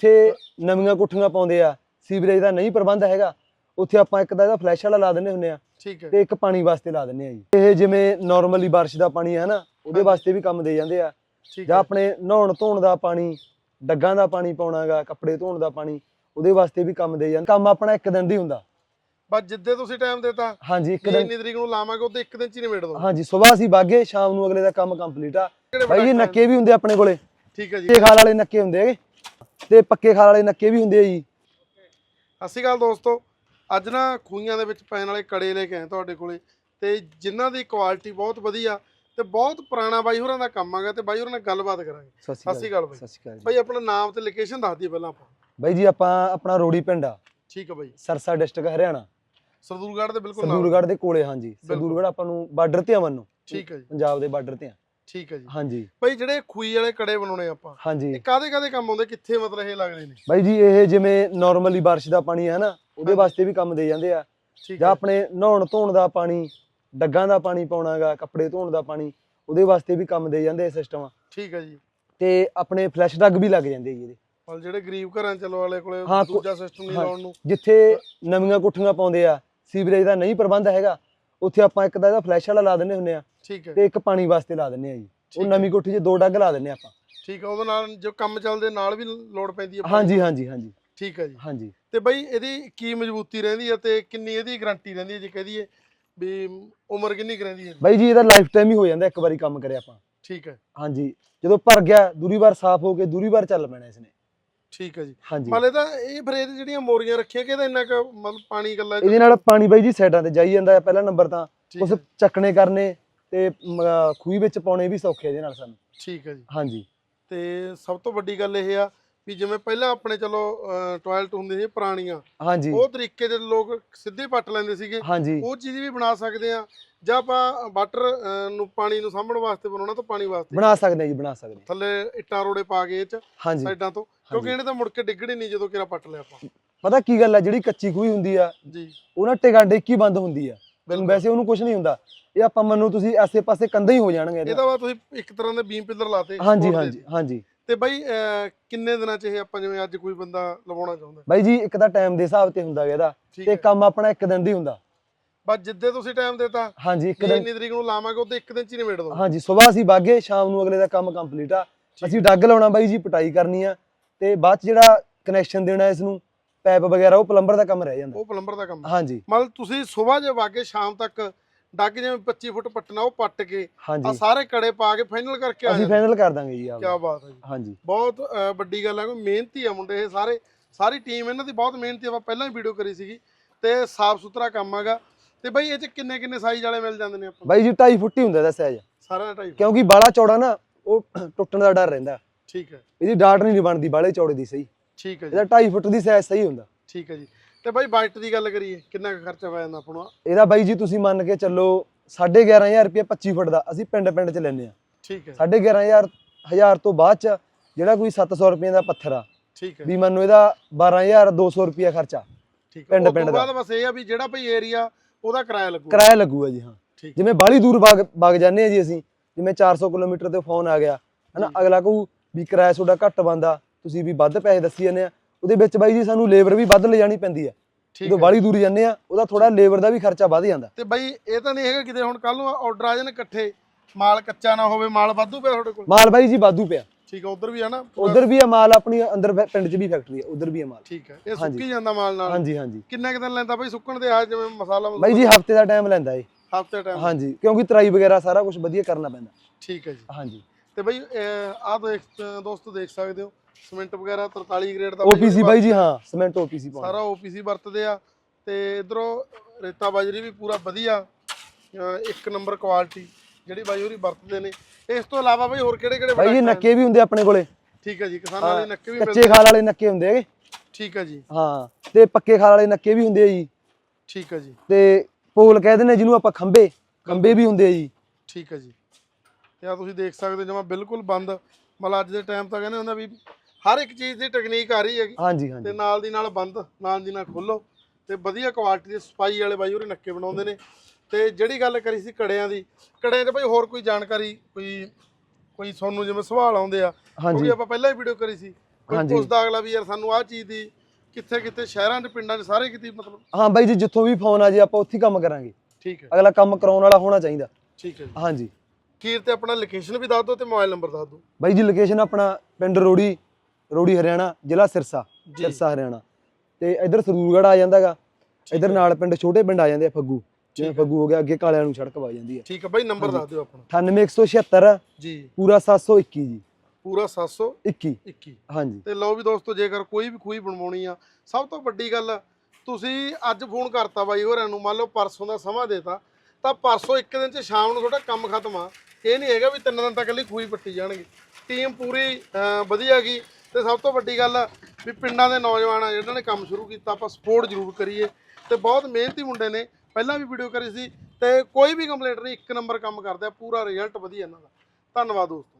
ਜਿੱਥੇ ਨਵੀਆਂ ਕੋਠੀਆਂ ਪਾਉਂਦੇ ਆ ਸੀਵਰੇਜ ਦਾ ਨਹੀਂ ਪ੍ਰਬੰਧ ਹੈਗਾ ਉੱਥੇ ਆਪਾਂ ਇੱਕ ਤਾਂ ਇਹਦਾ ਫਲੈਸ਼ ਵਾਲਾ ਲਾ ਦਿੰਦੇ ਹੁੰਦੇ ਆ ਠੀਕ ਹੈ। ਤੇ ਇੱਕ ਪਾਣੀ ਵਾਸਤੇ ਲਾ ਦਿੰਦੇ ਆ ਜੀ। ਇਹ ਜਿਵੇਂ ਨਾਰਮਲੀ ਬਾਰਿਸ਼ ਦਾ ਪਾਣੀ ਹੈ ਨਾ ਉਹਦੇ। ਵਾਸਤੇ ਵੀ ਕੰਮ ਦੇ ਜਾਂਦੇ ਆ। ਜਾਂ ਆਪਣੇ ਨਹਾਉਣ ਧੋਣ ਦਾ ਪਾਣੀ ਡੱਗਾਂ ਦਾ ਪਾਣੀ ਪਾਉਣਾਗਾ ਕੱਪੜੇ ਧੋਣ ਦਾ ਪਾਣੀ ਉਹਦੇ ਵਾਸਤੇ ਵੀ ਕੰਮ ਦੇ ਜਾਂਦੇ। ਕੰਮ ਆਪਣਾ ਇੱਕ ਦਿਨ ਦੀ ਹੁੰਦਾ। ਬਸ ਜਿੱਦੇ ਤੁਸੀਂ ਟਾਈਮ ਦਿੱਤਾ ਹਾਂਜੀ ਇੱਕ ਦਿਨ ਇੰਨੀ ਤਰੀਕ ਨੂੰ ਲਾਵਾਂਗੇ ਉਹਦੇ ਇੱਕ ਦਿਨ ਚ ਹੀ ਨਿਬੇੜ ਦੋ ਹਾਂਜੀ ਸਵੇਰ ਅਸੀਂ ਬਾਗੇ ਸ਼ਾਮ ਨੂੰ ਅਗਲੇ ਦਾ ਕੰਮ ਕੰਪਲੀਟ ਆ। ਬਾਈ ਜੀ ਨੱਕੇ ਵੀ ਹੁੰਦੇ ਆਪਣੇ ਕੋਲੇ। ਠੀਕ ਹੈ ਜੀ। ਖਾਲ ਵਾਲੇ ਨੱਕੇ ਹੁੰਦੇ ਹੈਗੇ। ਤੇ ਪੱਕੇ ਖਾਲ ਵਾਲੇ ਨੱਕੇ ਵੀ ਹੁੰਦੇ ਆ ਜੀ। ਸਤਿ ਸ਼੍ਰੀ ਅਕਾਲ ਦੋਸਤੋ। ਅੱਜ ਨਾ ਖੂਹੀਆਂ ਦੇ ਵਿੱਚ ਪੈਣ ਵਾਲੇ ਕੜੇ ਲੈ ਕੇ ਆਏ ਤੁਹਾਡੇ ਕੋਲੇ। ਤੇ ਜਿਨ੍ਹਾਂ ਦੀ ਕੁਆਲਿਟੀ ਬਹੁਤ ਵਧੀਆ ਤੇ ਬਹੁਤ ਪੁਰਾਣਾ ਬਾਈ ਹੋਰਾਂ ਦਾ ਕੰਮ ਹੈਗਾ ਤੇ ਬਾਈ ਹੋਰਾਂ ਨਾਲ ਗੱਲਬਾਤ ਕਰਾਂਗੇ। ਸਤਿ ਸ਼੍ਰੀ ਅਕਾਲ ਬਾਈ। ਸਤਿ ਸ਼੍ਰੀ ਅਕਾਲ ਜੀ। ਬਾਈ ਆਪਣਾ ਨਾਮ ਤੇ ਲੋਕੇਸ਼ਨ ਦੱਸ ਦਈਏ ਪਹਿਲਾਂ ਆਪਾਂ। ਬਾਈ ਜੀ ਆਪਾਂ ਆਪਣਾ ਰੋੜੀ ਪਿੰਡ ਆ। ਠੀਕ ਹੈ ਬਾਈ। ਸਰਸਾ ਡਿਸਟ੍ਰਿਕਟ ਹਰਿਆਣਾ। ਸਰਦੂਲਗੜ੍ਹ ਦੇ ਬਿਲਕੁਲ ਸਰਦੂਲਗੜ੍ਹ ਦੇ ਕੋਲੇ ਹਾਂਜੀ। ਸਰਦੂਲਗੜ੍ਹ ਆਪਾਂ ਨੂੰ ਬਾਰਡਰ ਤੇ ਆ ਮੰਨੋ। ਠੀਕ ਹੈ ਜੀ। ਪੰਜਾਬ ਦੇ ਬਾਰਡਰ ਤੇ ਆ। ਠੀਕ ਹੈ ਜੀ। ਹਾਂਜੀ। ਬਾਈ ਜਿਹੜੇ ਖੂਈ ਵਾਲੇ ਕੜੇ ਬਣਾਉਣੇ ਆਪਾਂ ਹਾਂਜੀ। ਇਹ ਕਾਦੇ ਕਾਦੇ ਕੰਮ ਆਉਂਦੇ? ਕਿੱਥੇ ਮਤਲਬ ਇਹ ਲੱਗਦੇ ਨੇ? ਬਾਈ ਜੀ ਇਹ ਜਿਵੇਂ ਨਾਰਮਲੀ ਬਾਰਿਸ਼ ਦਾ ਪਾਣੀ ਹੈ ਨਾ ਉਹਦੇ। ਵਾਸਤੇ ਵੀ ਕੰਮ ਦੇ ਜਾਂਦੇ ਆ। ਜਾਂ ਆਪਣੇ ਨਹਾਉਣ ਧੋਣ ਦਾ ਪਾਣੀ ਡੱਗਾਂ ਦਾ ਪਾਣੀ ਪਾਉਣਾਗਾ ਕੱਪੜੇ ਧੋਣ ਦਾ ਪਾਣੀ ਉਹਦੇ ਵਾਸਤੇ ਵੀ ਕੰਮ ਦੇ ਜਾਂਦੇ ਸਿਸਟਮ ਠੀਕ ਹੈ ਜੀ। ਤੇ ਆਪਣੇ ਫਲੈਸ਼ ਡੱਗ ਵੀ ਲੱਗ ਜਾਂਦੇ ਜੀ ਇਹਦੇ। ਮਤਲਬ ਜਿਹੜੇ ਗਰੀਬ ਘਰਾਂ ਚ ਚਲੋ ਵਾਲੇ ਕੋਲੇ ਦੂਜਾ ਸਿਸਟਮ ਨਹੀਂ। ਲਾਉਣ ਨੂੰ। ਜਿੱਥੇ ਨਵੀਆਂ ਕੋਠੀਆਂ ਪਾਉਂਦੇ ਆ ਸੀਵਰੇਜ ਦਾ ਨਹੀਂ ਪ੍ਰਬੰਧ ਹੈਗਾ ਉੱਥੇ ਆਪਾਂ ਇੱਕ ਤਾਂ ਇਹਦਾ ਫਲੈਸ਼ ਵਾਲਾ ਲਾ ਦਿੰਦੇ ਹੁੰਦੇ ਆ। ਠੀਕ ਹੈ। ਤੇ ਇੱਕ ਪਾਣੀ ਵਾਸਤੇ ਲਾ ਦਿੰਦੇ ਆ ਜੀ। ਉਹ। ਨਵੀਂ ਕੋਠੀ 'ਚ ਦੋ ਡੱਗ ਲਾ ਦਿੰਦੇ ਆਪਾਂ। ਠੀਕ ਹੈ ਉਹਦੇ ਨਾਲ ਜੋ ਕੰਮ ਚੱਲਦੇ ਨਾਲ ਵੀ ਲੋੜ ਪੈਂਦੀ ਹੈ ਹਾਂਜੀ। ਹਾਂਜੀ ਹਾਂਜੀ। ਠੀਕ ਹੈ ਜੀ। ਹਾਂਜੀ। ਤੇ ਬਈ ਇਹਦੀ ਕੀ ਮਜ਼ਬੂਤੀ ਰਹਿੰਦੀ ਹੈ ਤੇ ਕਿੰਨੀ ਇਹਦੀ ਗਾਰੰਟੀ ਰਹਿੰਦੀ ਹੈ ਜੇ ਕਹਦੀਏ ਵੀ ਉਮਰ ਕਿੰਨੀ ਰਹਿੰਦੀ ਹੈ ਬਾਈ ਜੀ ਇਹਦਾ ਲਾਈਫ ਟਾਈਮ ਹੀ ਹੋ ਜਾਂਦਾ ਇੱਕ ਵਾਰੀ ਕੰਮ ਕਰਿਆ ਆਪਾਂ। ਠੀਕ ਹੈ। ਹਾਂਜੀ। ਜਦੋਂ ਭਰ ਗਿਆ ਦੂਰੀ ਵਾਰ ਸਾਫ਼ ਹੋ ਕੇ ਦੂਰੀ ਵਾਰ ਚੱਲ ਪੈਣਾ ਇਸਨੇ ਠੀਕ ਹੈ ਜੀ। ਹਾਂਜੀ। ਮਤਲਬ ਤਾਂ ਇਹ ਫਿਰ ਇਹਦੀ ਜਿਹੜੀਆਂ ਮੋਰੀਆਂ ਰੱਖੀਆਂ ਕਿ ਇਹਦਾ ਇੰਨਾ ਕੁ ਮਤਲਬ ਪਾਣੀ ਗੱਲਾਂ ਇਹਦੇ ਨਾਲ ਪਾਣੀ ਬਾਈ ਜੀ ਸਾਈਡਾਂ ਤੇ ਜਾਈ ਜਾਂਦਾ ਪਹਿਲਾ ਨੰਬਰ ਤਾਂ ਉਸ ਚੱਕਣੇ ਕਰਨੇ ਤੇ ਖੂਹੀ ਵਿੱਚ ਪਾਉਣੇ ਵੀ ਸੌਖੇ ਇਹਦੇ ਨਾਲ ਸਾਨੂੰ। ਠੀਕ ਹੈ ਜੀ। ਹਾਂਜੀ। ਤੇ ਸਭ ਤੋਂ ਵੱਡੀ ਗੱਲ ਇਹ ਆ ਵੀ ਜਿਵੇਂ ਪਹਿਲਾਂ ਆਪਣੇ ਚਲੋ ਟਾਇਲਟ ਹੁੰਦੇ ਸੀ ਪੁਰਾਣੀਆਂ ਹਾਂਜੀ। ਉਹ ਤਰੀਕੇ ਦੇ ਲੋਕ ਸਿੱਧੇ ਪੱਟ ਲੈਂਦੇ ਸੀਗੇ। ਉਹ ਚੀਜ਼ ਵੀ ਬਣਾ ਸਕਦੇ ਆ। ਜਾਂ ਆਪਾਂ ਵਾਟਰ ਨੂੰ ਪਾਣੀ ਨੂੰ ਸਾਂਭਣ ਵਾਸਤੇ ਬਣਾਉਣਾ ਤਾਂ ਪਾਣੀ ਵਾਸਤੇ। ਬਣਾ ਸਕਦੇ ਜੀ ਬਣਾ ਸਕਦੇ। ਥੱਲੇ ਇੱਟਾਂ ਰੋੜੇ ਪਾ ਕੇ ਇਹ ਚ ਸਾਈਡਾਂ ਤੋਂ। ਕਿਉਂਕਿ ਇਹਨੇ ਤਾਂ ਮੁੜ ਕੇ ਡਿੱਗਣੀ ਨਹੀਂ ਜਦੋਂ ਕਿਰਾ ਪੱਟ ਲਿਆ ਆਪਾਂ। ਪਤਾ ਕੀ ਗੱਲ ਹੈ ਜਿਹੜੀ ਕੱਚੀ ਖੂਹੀ ਹੁੰਦੀ ਆ ਜੀ। ਉਹ ਨਾ ਟਿਕਾ ਡੇਕੀ ਬੰਦ ਹੁੰਦੀ ਆ। ਵੈਸੇ ਉਹਨੂੰ ਕੁਝ ਨਹੀਂ ਹੁੰਦਾ। ਇਹ ਆਪਾਂ ਮੰਨੋ ਤੁਸੀਂ ਆਸੇ-ਪਾਸੇ ਕੰਧਾਂ ਹੀ ਹੋ ਜਾਣਗੇ ਇਹਦੇ। ਵਾ ਤੁਸੀਂ ਇੱਕ ਤਰ੍ਹਾਂ ਦੇ ਬੀਮ ਪਿੱਲਰ ਲਾਤੇ ਹਾਂਜੀ ਹਾਂਜੀ ਹਾਂਜੀ। ਤੇ ਬਾਈ ਕਿੰਨੇ ਦਿਨਾਂ ਚ ਇਹ ਆਪਾਂ ਜਿਵੇਂ ਅੱਜ ਕੋਈ ਬੰਦਾ ਲਵਾਉਣਾ ਚਾਹੁੰਦਾ? ਬਾਈ ਜੀ ਇੱਕ ਤਾਂ ਟਾਈਮ ਦੇ ਹਿਸਾਬ ਤੇ ਹੁੰਦਾ ਇਹਦਾ। ਤੇ ਕੰਮ ਆਪਣਾ ਇੱਕ ਦਿਨ ਦੀ ਹੁੰਦਾ। ਬਸ ਜਿੱਦੇ ਤੁਸੀਂ ਟਾਈਮ ਦਿੱਤਾ ਹਾਂਜੀ ਇੱਕ ਦਿਨ ਇੰਨੀ ਤਰੀਕ ਨੂੰ ਲਾਵਾਂਗੇ ਉਹਦੇ ਇੱਕ ਦਿਨ ਚ ਹੀ ਨਿਬੇੜ ਦੋ ਹਾਂਜੀ ਸਵੇਰ ਅਸੀਂ ਬਾਗੇ ਸ਼ਾਮ ਨੂੰ ਅਗਲੇ ਦਾ ਕੰਮ ਕੰਪਲੀਟ ਆ। ਅਸੀਂ ਡੱਗ ਲਾਉਣਾ ਬਾਈ ਜੀ ਪਟਾਈ ਕਰਨੀ ਆ। ਤੇ ਬਾਅਦ ਜਿਹੜਾ ਕਨੈਕਸ਼ਨ ਦੇਣਾ ਇਸ ਨੂੰ ਪੈਪ ਵਗੈਰਾ ਉਹ ਪਲੰਬਰ ਦਾ ਕੰਮ ਰਹਿ ਜਾਂਦਾ। ਉਹ ਪਲੰਬਰ ਦਾ ਕੰਮ। ਹੈ। ਹਾਂਜੀ। ਮਤਲਬ ਤੁਸੀਂ ਸਵੇਰ ਜੇ ਵਾਗੇ ਸ਼ਾਮ ਤੱਕ ਡੱਗ ਜਿਵੇਂ 25 ਫੁੱਟ ਪੱਟਣਾ ਉਹ ਪੱਟ ਕੇ ਆ ਸਾਰੇ ਕੜੇ ਪਾ ਕੇ ਫਾਈਨਲ ਕਰਕੇ ਆ ਅਸੀਂ ਫਾਈਨਲ ਕਰ ਦਾਂਗੇ ਜੀ ਆਪ। ਕੀ ਬਾਤ ਹੈ ਜੀ। ਹਾਂਜੀ। ਬਹੁਤ ਵੱਡੀ ਗੱਲ ਹੈ ਕੋਈ ਮਿਹਨਤੀ ਆ ਮੁੰਡੇ ਇਹ ਸਾਰੇ। ਸਾਰੀ ਟੀਮ ਇਹਨਾਂ ਦੀ ਬਹੁਤ ਮਿਹਨਤੀ ਆਪਾਂ ਪਹਿਲਾਂ ਵੀ ਵੀਡੀਓ ਕਰੀ ਸੀਗੀ। ਤੇ ਸਾਫ਼ ਸੁਥਰਾ ਕੰਮ ਹੈਗਾ। ਤੇ ਬਈ ਇਹ ਚ ਕਿੰਨੇ ਕਿੰਨੇ ਸਾਈਜ਼ ਵਾਲੇ ਮਿਲ ਜਾਂਦੇ ਨੇ ਆਪਾਂ? ਬਾਈ ਜੀ 2.5 ਫੁੱਟ ਹੀ ਹੁੰਦਾ ਇਹਦਾ ਸਾਈਜ਼ ਦਾ ਟਾਈਪ ਕਿਉਂਕਿ ਬਾਲਾ ਚੌੜਾ ਨਾ ਉਹ ਟੁੱਟਣ ਦਾ ਡਰ ਰਹਿੰਦਾ। ਠੀਕ ਹੈ। ਇਹਦੀ ਡਾਟ ਨਹੀਂ ਬਣਦੀ ਬਾਲੇ ਚੌੜੇ ਦੀ ਸਹੀ। ਠੀਕ ਹੈ ਜੀ। ਇਹਦਾ 2.5 ਫੁੱਟ ਦੀ ਸਾਈਜ਼ ਸਹੀ ਹੁੰਦਾ। ਠੀਕ ਹੈ ਜੀ। ਤੇ ਬਾਈ ਬਜਟ ਦੀ ਗੱਲ ਕਰੀਏ ਕਿੰਨਾ ਕੁ ਖਰਚਾ ਪੈ ਜਾਂਦਾ ਆਪਾਂ ਨੂੰ ਇਹਦਾ ਬਾਈ ਜੀ ਤੁਸੀਂ ਮੰਨ ਕੇ ਚੱਲੋ 11500 ਰੁਪਏ 25 ਫੁੱਟ ਦਾ ਅਸੀਂ ਪਿੰਡ ਪਿੰਡ ਚ ਲੈਨੇ ਆ ਠੀਕ ਹੈ। 11500 ਹਜ਼ਾਰ ਤੋਂ ਬਾਅਦ ਚ ਜਿਹੜਾ ਕੋਈ 700 ਰੁਪਏ ਦਾ ਪੱਥਰ ਆ ਠੀਕ ਹੈ। ਵੀ ਮੰਨੋ ਇਹਦਾ 12200 ਰੁਪਏ ਖਰਚਾ ਠੀਕ ਹੈ। ਪਿੰਡ- ਪਿੰਡ ਦਾ। ਬਾਅਦ ਬਸ ਇਹ ਆ ਵੀ ਜਿਹੜਾ ਭਈ ਏਰੀਆ ਉਹਦਾ ਕਿਰਾਇਆ ਲੱਗੂ। ਕਿਰਾਇਆ ਲੱਗੂਗਾ ਜੀ ਹਾਂ। ਠੀਕ ਜਿਵੇਂ ਬਾਹਲੀ ਦੂਰ ਬਾਗ ਬਾਗ ਜਾਂਦੇ ਆ ਜੀ ਅਸੀਂ ਜਿਵੇਂ 400 ਕਿਲੋਮੀਟਰ ਤੇ ਫੋਨ ਆ ਗਿਆ ਹਨਾ। ਅਗਲਾ ਕਹੂ ਵੀ ਕਿਰਾਇਆ ਤੁਹਾਡਾ ਘੱਟ ਬੰਦਾ ਤੁਸੀਂ ਵੀ ਵੱਧ ਪੈਸੇ ਦੱਸੀ ਜਾਂਦੇ ਆ ਉਹਦੇ ਵਿੱਚ ਬਾਈ ਜੀ ਸਾਨੂੰ ਲੇਬਰ ਵੀ ਵੱਧ ਲਿਜਾਣੀ ਪੈਂਦੀ ਆ। ਜਦੋਂ ਹੈ ਬਾਹਲੀ ਦੂਰ ਜਾਂਦੇ ਆ ਉਹਦਾ ਥੋੜਾ ਲੇਬਰ ਦਾ ਵੀ ਖਰਚਾ ਵੱਧ ਜਾਂਦਾ। ਤੇ ਬਾਈ ਇਹ ਤਾਂ ਨਹੀਂ ਹੈਗਾ ਕਿਤੇ ਹੁਣ ਕੱਲ ਨੂੰ ਆਰਡਰ ਆ ਜਾਣ ਇਕੱਠੇ ਮਾਲ ਕੱਚਾ ਨਾ ਹੋਵੇ ਮਾਲ ਵਾਧੂ ਪਿਆ ਤੁਹਾਡੇ ਕੋਲ? ਮਾਲ ਬਾਈ ਜੀ ਵਾਧੂ ਪਿਆ। ਠੀਕ ਹੈ ਉਧਰ ਵੀ ਹੈ ਨਾ ਉਧਰ ਵੀ ਆ ਮਾਲ ਆਪਣੀ ਅੰਦਰ ਪਿੰਡ 'ਚ ਵੀ ਫੈਕਟਰੀ ਆ ਉਧਰ ਵੀ ਆ ਮਾਲ। ਠੀਕ ਹੈ ਇਹ। ਸੁੱਕੀ ਜਾਂਦਾ ਮਾਲ ਨਾਲ? ਹਾਂਜੀ ਹਾਂਜੀ। ਕਿੰਨੇ ਕੁ ਦਿਨ ਲੈਂਦਾ ਬਾਈ ਸੁੱਕਣ ਦੇ? ਆ ਜਿਵੇਂ ਮਸਾਲਾ ਬਾਈ ਜੀ ਹਫ਼ਤੇ ਦਾ ਟਾਈਮ ਲੈਂਦਾ ਏ ਹਫ਼ਤੇ ਟਾਈਮ ਹਾਂਜੀ ਕਿਉਂਕਿ ਤਰਾਈ ਵਗੈਰਾ ਸਾਰਾ ਕੁਝ ਵਧੀਆ ਕਰਨਾ ਪੈਂਦਾ। ਠੀਕ ਹੈ ਜੀ। ਹਾਂਜੀ। ਤੇ ਬਾਈ ਆਹ ਦੋਸਤੋ ਦੇਖ ਸਕਦੇ ਹੋ। ਸਿਮੈਂਟ ਵਗੈਰਾ 43 ਗ੍ਰੇਡ ਦਾ ਉਹਦੀ ਬਾਈ ਜੀ ਹਾਂ ਸੀਮੈਂਟ ਓਪੀਸੀ ਸਾਰਾ ਪਾਉਣਾ ਓਪੀਸੀ ਵਰਤਦੇ ਆ ਤੇ ਇਧਰੋਂ ਰੇਤਾ ਬਾਜਰੀ ਵੀ ਪੂਰਾ ਵਧੀਆ ਇੱਕ ਨੰਬਰ ਕੁਆਲਿਟੀ ਜਿਹੜੀ ਬਾਈ ਹੋਰੀ ਵਰਤਦੇ ਨੇ। ਇਸ ਤੋਂ ਇਲਾਵਾ ਬਾਈ ਹੋਰ ਕਿਹੜੇ ਕਿਹੜੇ ਬਾਈ ਜੀ? ਨੱਕੇ ਵੀ ਹੁੰਦੇ ਆਪਣੇ ਕੋਲੇ। ਠੀਕ ਹੈ ਜੀ ਕਿਸਾਨਾਂ ਦੇ ਨੱਕੇ ਵੀ ਕੱਚੇ ਖਾਲ ਵਾਲੇ ਨੱਕੇ ਹੁੰਦੇ ਹੈਗੇ। ਠੀਕ ਹੈ ਜੀ। ਹਾਂ ਤੇ ਪੱਕੇ ਖਾਲ ਵਾਲੇ ਨੱਕੇ ਵੀ ਹੁੰਦੇ ਆ ਜੀ। ਠੀਕ ਹੈ ਜੀ। ਤੇ ਪੋਲ ਕਹਿੰਦੇ ਨੇ ਜਿਹਨੂੰ ਆਪਾਂ ਖੰਬੇ ਖੰਬੇ ਵੀ ਹੁੰਦੇ ਆ ਜੀ। ਠੀਕ ਹੈ ਜੀ। ਤੇ ਆ ਤੁਸੀਂ ਦੇਖ ਸਕਦੇ ਜਮਾ ਬਿਲਕੁਲ ਬੰਦ। ਮਤਲਬ ਅੱਜ ਦੇ ਟਾਈਮ ਤਾਂ ਕਹਿੰਦੇ ਹੁੰਦਾ ਵੀ ਹਰ ਇੱਕ ਚੀਜ਼ ਦੀ ਟੈਕਨੀਕ ਆ ਰਹੀ ਹੈਗੀ। ਹਾਂਜੀ ਤੇ ਹਾਂਜੀ ਨਾਲ ਦੀ ਨਾਲ ਬੰਦ ਨਾਲ ਦੀ ਨਾਲ ਖੋਲੋ। ਤੇ ਵਧੀਆ ਕੁਆਲਿਟੀ ਦੇ ਸਫ਼ਾਈ ਵਾਲੇ ਬਾਈ ਉਹਰੇ ਨੱਕੇ ਬਣਾਉਂਦੇ ਨੇ। ਤੇ ਜਿਹੜੀ ਗੱਲ ਕਰੀ ਸੀ ਕੜਿਆਂ ਦੀ ਕੜਿਆਂ 'ਚ ਭਾਈ ਹੋਰ ਕੋਈ ਜਾਣਕਾਰੀ ਕੋਈ ਕੋਈ ਤੁਹਾਨੂੰ ਜਿਵੇਂ ਸਵਾਲ ਆਉਂਦੇ ਆ ਕਿਉਂਕਿ ਆਪਾਂ ਪਹਿਲਾਂ ਹੀ ਵੀਡੀਓ ਕਰੀ ਸੀ। ਕੋਈ। ਪੁੱਛਦਾ ਅਗਲਾ ਵੀ ਯਾਰ ਸਾਨੂੰ ਆਹ ਚੀਜ਼ ਦੀ ਕਿੱਥੇ ਕਿੱਥੇ ਸ਼ਹਿਰਾਂ 'ਚ ਪਿੰਡਾਂ 'ਚ ਸਾਰੇ ਕਿਤੇ ਮਤਲਬ ਹਾਂ ਬਾਈ ਜੀ ਜਿੱਥੋਂ ਵੀ ਫੋਨ ਆ ਜੇ ਆਪਾਂ ਉੱਥੇ ਕੰਮ ਕਰਾਂਗੇ। ਠੀਕ ਹੈ। ਅਗਲਾ ਕੰਮ ਕਰਾਉਣ ਵਾਲਾ ਹੋਣਾ ਚਾਹੀਦਾ। ਠੀਕ ਹੈ ਜੀ। ਹਾਂਜੀ। ਖੀਰ ਤੇ ਆਪਣਾ ਲੋਕੇਸ਼ਨ ਵੀ ਦੱਸ ਦਿਓ ਤੇ ਮੋਬਾਈਲ ਨੰਬਰ ਦੱਸ ਦਿਓ। ਬਾਈ ਜੀ ਲੋਕੇਸ਼ਨ ਆਪਣਾ ਪਿੰਡ ਰੋੜੀ ਰੋੜੀ ਹਰਿਆਣਾ ਜ਼ਿਲ੍ਹਾ ਸਿਰਸਾ ਸਿਰਸਾ ਹਰਿਆਣਾ। ਤੇ ਇਧਰ ਸਰੂਰਗੜ ਆ ਜਾਂਦਾਗਾ ਇਧਰ ਨਾਲ ਪਿੰਡ ਛੋਟੇ ਪਿੰਡ ਆ ਜਾਂਦੇ ਆ ਫੱਗੂ। ਜਿਵੇਂ। ਫੱਗੂ ਹੋ ਗਿਆ ਅੱਗੇ ਕਾਲਿਆਂ ਨੂੰ ਸੜਕ ਵਾ ਜਾਂਦੀ ਹੈ। ਠੀਕ ਹੈ ਬਾਈ ਨੰਬਰ। ਦੱਸ ਦਿਓ ਆਪਣਾ। 98176 ਜੀ। ਪੂਰਾ 721 ਜੀ। ਪੂਰਾ 721 21 ਹਾਂਜੀ। ਤੇ ਲਓ ਵੀ ਦੋਸਤੋ ਜੇਕਰ ਕੋਈ ਵੀ ਖੂਹੀ ਬਣਵਾਉਣੀ ਆ ਸਭ ਤੋਂ ਵੱਡੀ ਗੱਲ ਤੁਸੀਂ ਅੱਜ ਫੋਨ ਕਰਤਾ ਬਾਈ ਹੋਰਾਂ ਨੂੰ ਮੰਨ ਲਓ ਪਰਸੋਂ ਦਾ ਸਮਾਂ ਦੇਤਾ ਤਾਂ ਪਰਸੋਂ ਇੱਕ ਦਿਨ ਚ ਸ਼ਾਮ ਨੂੰ ਤੁਹਾਡਾ ਕੰਮ ਖਤਮ ਆ। ਇਹ ਨਹੀਂ ਹੈਗਾ ਵੀ ਤਿੰਨ ਦਿਨ ਤੱਕ ਲਈ ਖੂਹੀ ਪੱਟੀ ਜਾਣਗੇ। ਟੀਮ ਪੂਰੀ ਵਧੀਆ ਗਈ ਤੇ ਸਭ ਤੋਂ ਵੱਡੀ ਗੱਲ ਵੀ ਪਿੰਡਾਂ ਦੇ ਨੌਜਵਾਨ ਆ ਜਿਹਨਾਂ ਨੇ ਕੰਮ ਸ਼ੁਰੂ ਕੀਤਾ, ਆਪਾਂ ਸਪੋਰਟ ਜ਼ਰੂਰ ਕਰੀਏ। ਤੇ ਬਹੁਤ ਮਿਹਨਤੀ ਮੁੰਡੇ ਨੇ, ਪਹਿਲਾਂ ਵੀ ਵੀਡੀਓ ਕਰੀ ਸੀ, ਤੇ ਕੋਈ ਵੀ ਕੰਪਲੇਂਟ ਨਹੀਂ, ਇੱਕ ਨੰਬਰ ਕੰਮ ਕਰਦੇ ਆ, ਪੂਰਾ ਰਿਜ਼ਲਟ ਵਧੀਆ ਇਹਨਾਂ ਦਾ। ਧੰਨਵਾਦ ਦੋਸਤੋ।